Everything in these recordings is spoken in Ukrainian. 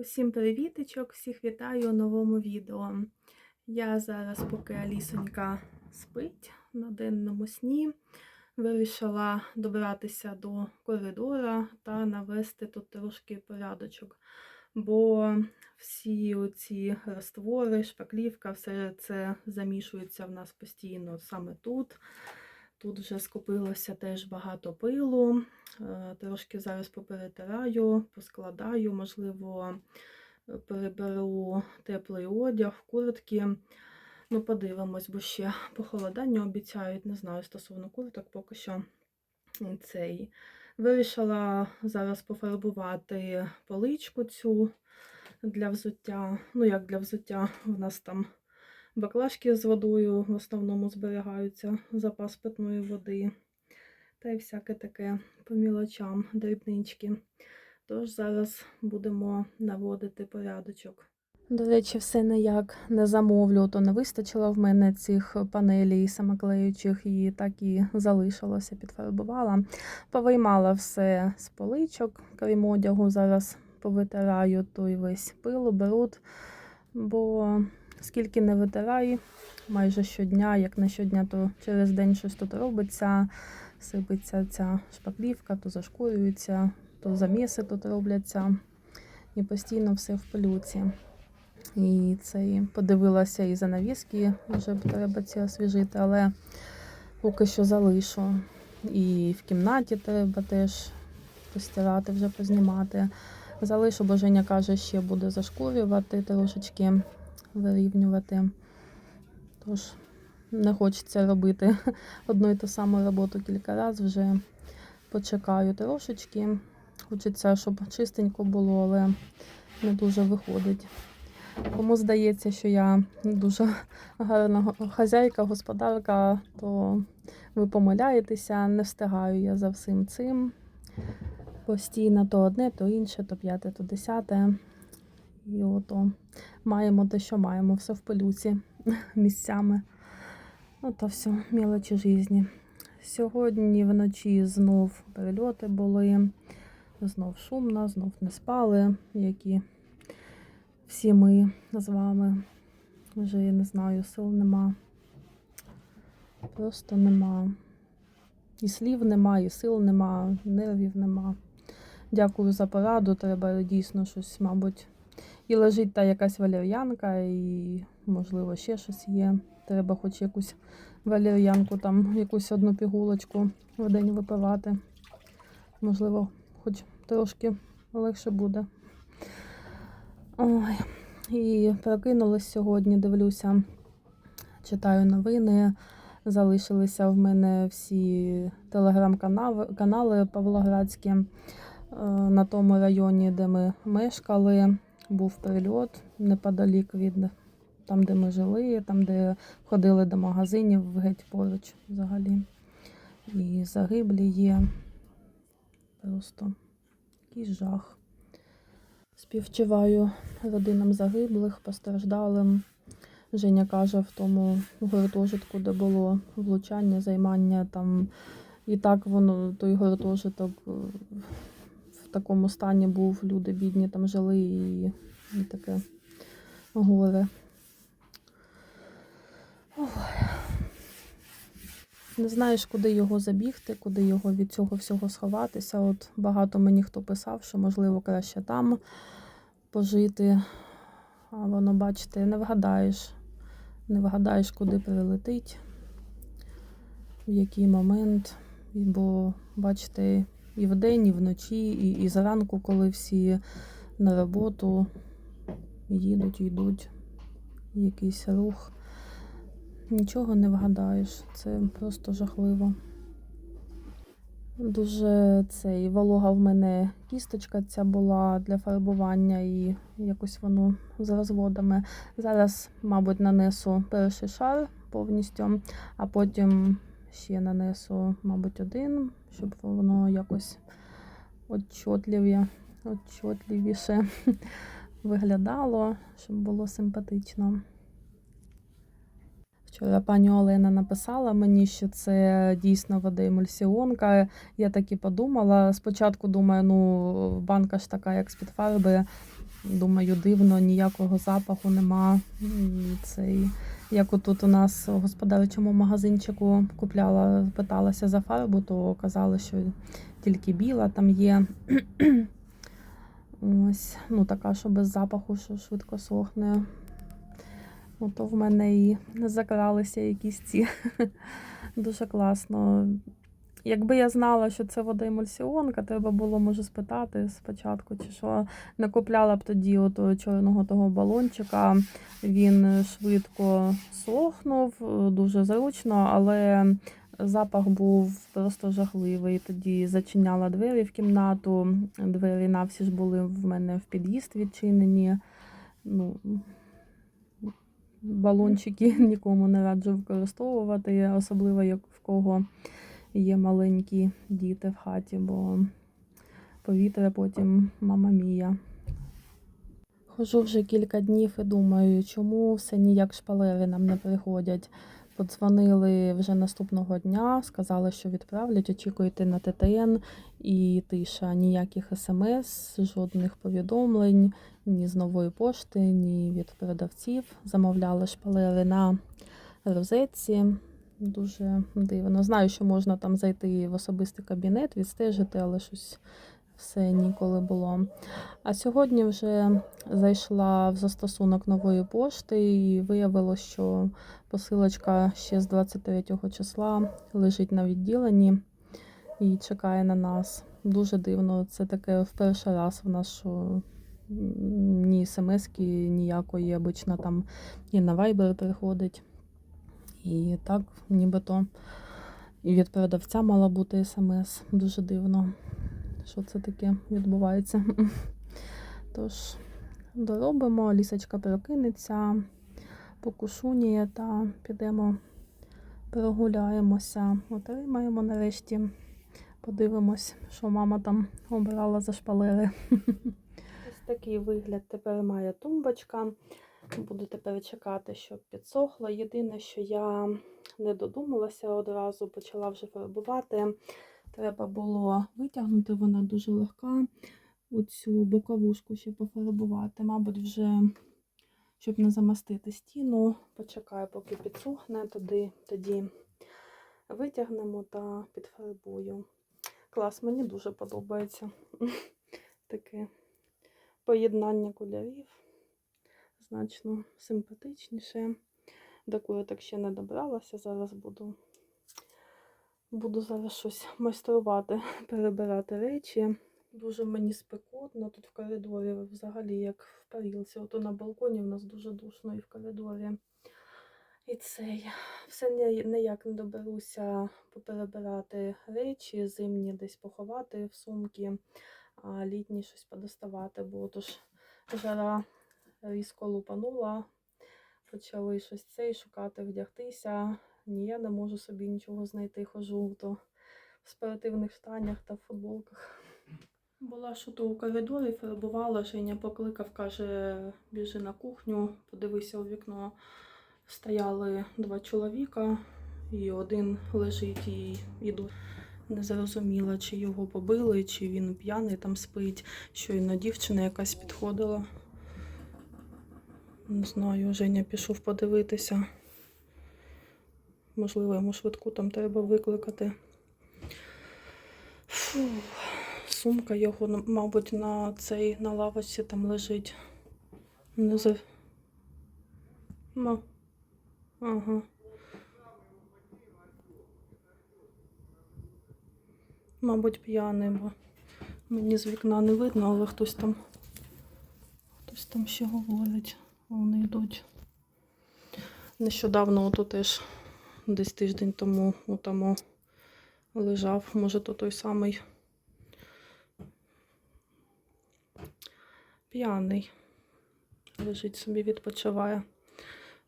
Усім привітичок, всіх вітаю у новому відео. Я зараз, поки Алісонька спить на денному сні, вирішила добратися до коридора та навести тут трошки порядочок. Бо всі ці раствори, шпаклівка, все це замішується в нас постійно саме тут. Тут вже скопилося теж багато пилу. Е, Трошки зараз поперетираю, поскладаю, можливо, е, переберу теплий одяг, куртки. Ну, подивимось, бо ще похолодання обіцяють. Не знаю стосовно курток, поки що цей. Вирішила зараз пофарбувати поличку цю для взуття. Ну, як для взуття, у нас там баклажки з водою в основному зберігаються, запас питної води. Та й всяке таке по мілочам, дрібнички. Тож зараз будемо наводити порядочок. До речі, все ніяк не замовлю, то не вистачило в мене цих панелей самоклеючих, і так і залишилося, підфарбувала. Повиймала все з поличок, крім одягу. Зараз повитираю той весь пил, беруть, бо скільки не витираю, майже щодня, як не щодня, то через день щось тут робиться, сипеться ця шпаклівка, то зашкурюється, то заміси тут робляться. І постійно все в пилюці. І це і подивилася і занавіски, вже треба ці освіжити, але поки що залишу. І в кімнаті треба теж постирати, вже познімати. Залишу, бо Женя каже, ще буде зашкурювати, трошечки вирівнювати. Тож не хочеться робити одну і ту саму роботу кілька разів, вже почекаю трошечки. Хочеться, щоб чистенько було, але не дуже виходить. Кому здається, що я дуже гарна хазяйка, господарка, то ви помиляєтеся, не встигаю я за всім цим. Постійно то одне, то інше, то п'яте, то десяте. І ото маємо те, що маємо, все в пилюці місцями. Ото все, мілочі житті. Сьогодні вночі знов перельоти були, знов шумно, знов не спали, які всі ми з вами. Вже я не знаю, сил нема. Просто нема. І слів нема, і сил нема, нервів нема. Дякую за пораду. Треба дійсно щось, мабуть, і лежить та якась валер'янка, і, можливо, ще щось є. Треба хоч якусь валер'янку, там, якусь одну пігулочку в день випивати. Можливо, хоч трошки легше буде. Ой. І прокинулась сьогодні, дивлюся, читаю новини. Залишилися в мене всі телеграм-канали Павлоградські е, на тому районі, де ми мешкали. Був прильот неподалік від там, де ми жили, там, де ходили до магазинів, геть поруч взагалі. І загиблі є. Просто якийсь жах. Співчуваю родинам загиблих, постраждалим. Женя каже, в тому гуртожитку, де було влучання, займання там. І так воно, той гуртожиток такому стані був, люди бідні там жили і, і таке горе. Не знаєш, куди його забігти, куди його від цього всього сховатися. От багато мені хто писав, що можливо краще там пожити. А воно, бачите, не вгадаєш, не вгадаєш, куди прилетить, в який момент. Бо, бачите, і вдень, і вночі, і, і зранку, коли всі на роботу їдуть, йдуть, якийсь рух. Нічого не вгадаєш, це просто жахливо. Дуже цей волога в мене кісточка ця була для фарбування і якось воно з розводами. Зараз, мабуть, нанесу перший шар повністю, а потім ще нанесу, мабуть, один, щоб воно якось отчотливіше виглядало, щоб було симпатично. Вчора пані Олена написала мені, що це дійсно водоемульсіонка. Я так і подумала. Спочатку думаю, ну банка ж така, як з-під фарби, Думаю, дивно, ніякого запаху нема. Цей, як отут у нас в господарчому магазинчику купляла, питалася за фарбу, то казали, що тільки біла там є. Ось, ну така, що без запаху, що швидко сохне. Ну, то в мене і закралися якісь ці. Дуже класно. Якби я знала, що це водоемульсіонка, треба було, може, спитати спочатку, чи що не купляла б тоді отого чорного того балончика. Він швидко сохнув, е, дуже зручно, але запах був просто жахливий. Тоді зачиняла двері в кімнату. Двері на всі ж були в мене в під'їзд відчинені. Ну, балончики нікому не раджу використовувати, особливо як в кого є маленькі діти в хаті, бо повітря потім мама мія. Хожу вже кілька днів і думаю, чому все ніяк шпалери нам не приходять. Подзвонили вже наступного дня, сказали, що відправлять, очікуйте на ТТН і тиша. Ніяких смс, жодних повідомлень, ні з нової пошти, ні від продавців. Замовляли шпалери на розетці. Дуже дивно. Знаю, що можна там зайти в особистий кабінет, відстежити, але щось все ніколи було. А сьогодні вже зайшла в застосунок нової пошти і виявилося, що посилочка ще з 23 числа лежить на відділенні і чекає на нас. Дуже дивно. Це таке в перший раз в нас, що ні смс-ки ніякої, обично там і на Viber приходить. І так, нібито і від продавця мала бути смс. Дуже дивно, що це таке відбувається. Тож, доробимо, лісочка прокинеться, покушуніє та підемо прогуляємося, отримаємо нарешті. Подивимось, що мама там обрала за шпалери. Ось такий вигляд тепер має тумбочка. Буду тепер чекати, щоб підсохло. Єдине, що я не додумалася одразу, почала вже фарбувати. Треба було витягнути, вона дуже легка. Оцю боковушку ще пофарбувати. Мабуть, вже, щоб не замастити стіну, почекаю, поки підсохне, тоді, тоді витягнемо та підфарбую. Клас, мені дуже подобається таке поєднання кольорів значно симпатичніше. До курток ще не добралася. Зараз буду буду зараз щось майструвати, перебирати речі. Дуже мені спекотно. Тут в коридорі взагалі як в парілці. Ото на балконі в нас дуже душно і в коридорі. І цей. Все ні- ніяк не доберуся поперебирати речі, зимні десь поховати в сумки, а літні щось подоставати, бо тож жара різко лупанула, почали щось цей шукати, вдягтися. Ні, я не можу собі нічого знайти, хожу то в спортивних штанях та в футболках. Була що то у коридорі, фарбувала, Женя покликав, каже, біжи на кухню, подивися у вікно. Стояли два чоловіка, і один лежить і іду. Не зрозуміла, чи його побили, чи він п'яний там спить. Щойно дівчина якась підходила. Не знаю, Женя пішов подивитися. Можливо, йому швидку там треба викликати. Фу. Сумка його, ну, мабуть, на цей на лавочці там лежить. Не за... Ма. Ага. Мабуть, п'яний, бо мені з вікна не видно, але хтось там хтось там ще говорить. Вони йдуть. Нещодавно ото теж десь тиждень тому отамо лежав, може то той самий п'яний. Лежить собі, відпочиває.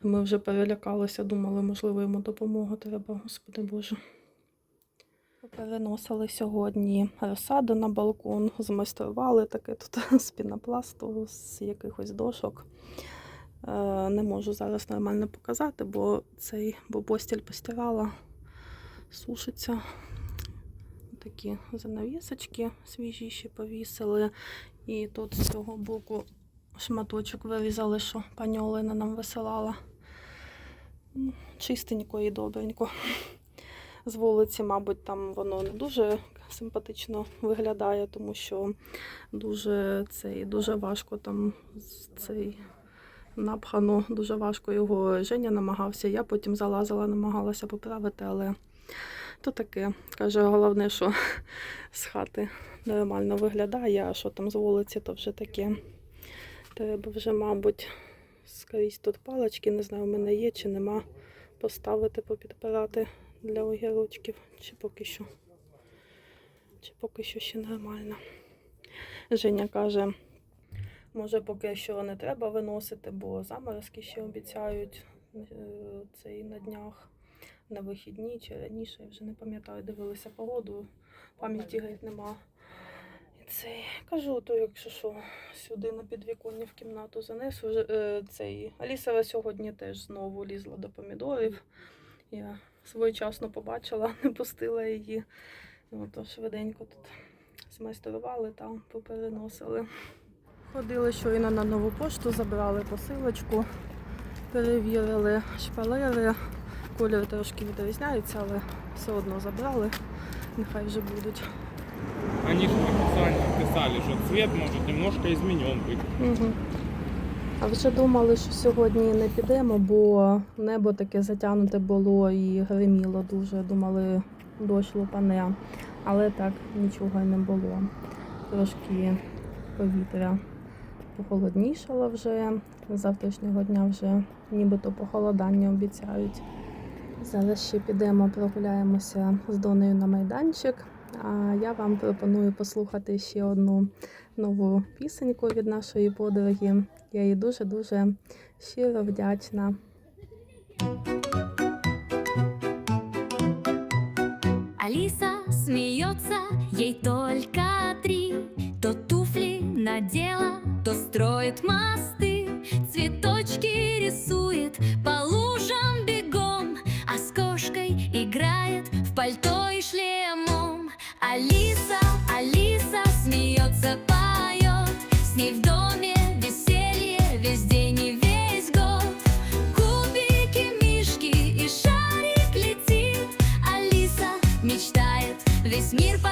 Ми вже перелякалися, думали, можливо, йому допомога треба, Господи Боже. Переносили сьогодні розсаду на балкон, змайстрували таке тут з пінопласту, з якихось дошок. Е, Не можу зараз нормально показати, бо цей бо постіль постирала, сушиться. Такі занавісочки свіжі ще повісили. І тут з цього боку шматочок вирізали, що пані Олена нам висилала. Ну, Чистенько і добренько. З вулиці, мабуть, там воно не дуже симпатично виглядає, тому що дуже цей дуже важко там цей напхано, дуже важко його Женя намагався. Я потім залазила, намагалася поправити, але то таке. Каже, головне, що з хати нормально виглядає, а що там з вулиці, то вже таке. Треба вже, мабуть, скрізь тут палички, не знаю, в мене є чи нема, поставити попідпирати для огірочків, чи поки що. Чи поки що ще нормально. Женя каже, може поки що не треба виносити, бо заморозки ще обіцяють е, цей на днях, на вихідні чи раніше, я вже не пам'ятаю, дивилися погоду, пам'яті геть нема. І цей кажу, то якщо що, сюди на підвіконня в кімнату занесу. Е, цей Алісова сьогодні теж знову лізла до помідорів. Я своєчасно побачила, не пустила її. Ну, то швиденько тут змайстрували та попереносили. Ходили щойно на нову пошту, забрали посилочку, перевірили шпалери. Колір трошки відрізняється, але все одно забрали. Нехай вже будуть. Они же официально писали, что цвет может немножко изменен быть. Угу. А вже думали, що сьогодні не підемо, бо небо таке затягнуте було і гриміло дуже. Думали, дощ лупане. Але так нічого й не було. Трошки повітря похолоднішало вже. З завтрашнього дня вже нібито похолодання обіцяють. Зараз ще підемо прогуляємося з Донею на майданчик. А я вам пропоную послухати ще одну нову пісеньку від нашої подруги. Я їй дуже-дуже щиро вдячна. Алиса смеется, ей только три То туфли надела, то строит мосты Цветочки рисует, по лужам бегом А с кошкой играет в пальто и шлемом. Алиса, Алиса смеется, поет С ней в доме веселье весь день и весь год. Кубики, мишки и шарик летит Алиса мечтает, весь мир покорит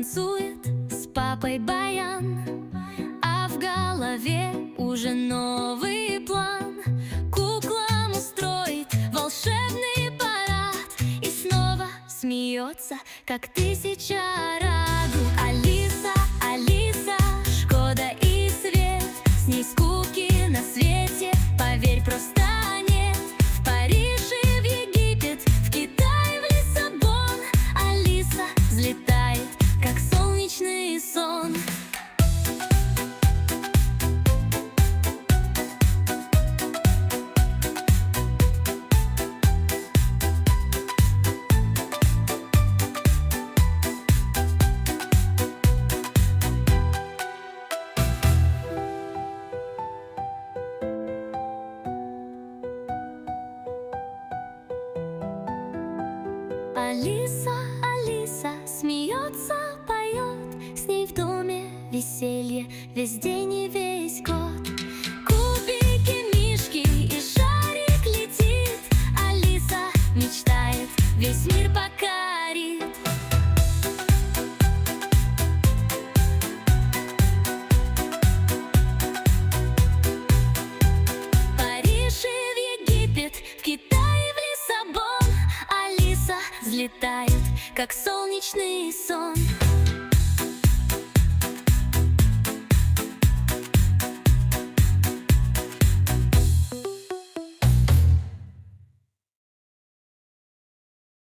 танцует, с папой баян А в голове уже новый план. Куклам устроит волшебный парад И снова смеется, как тысяча радуг как солнечный сон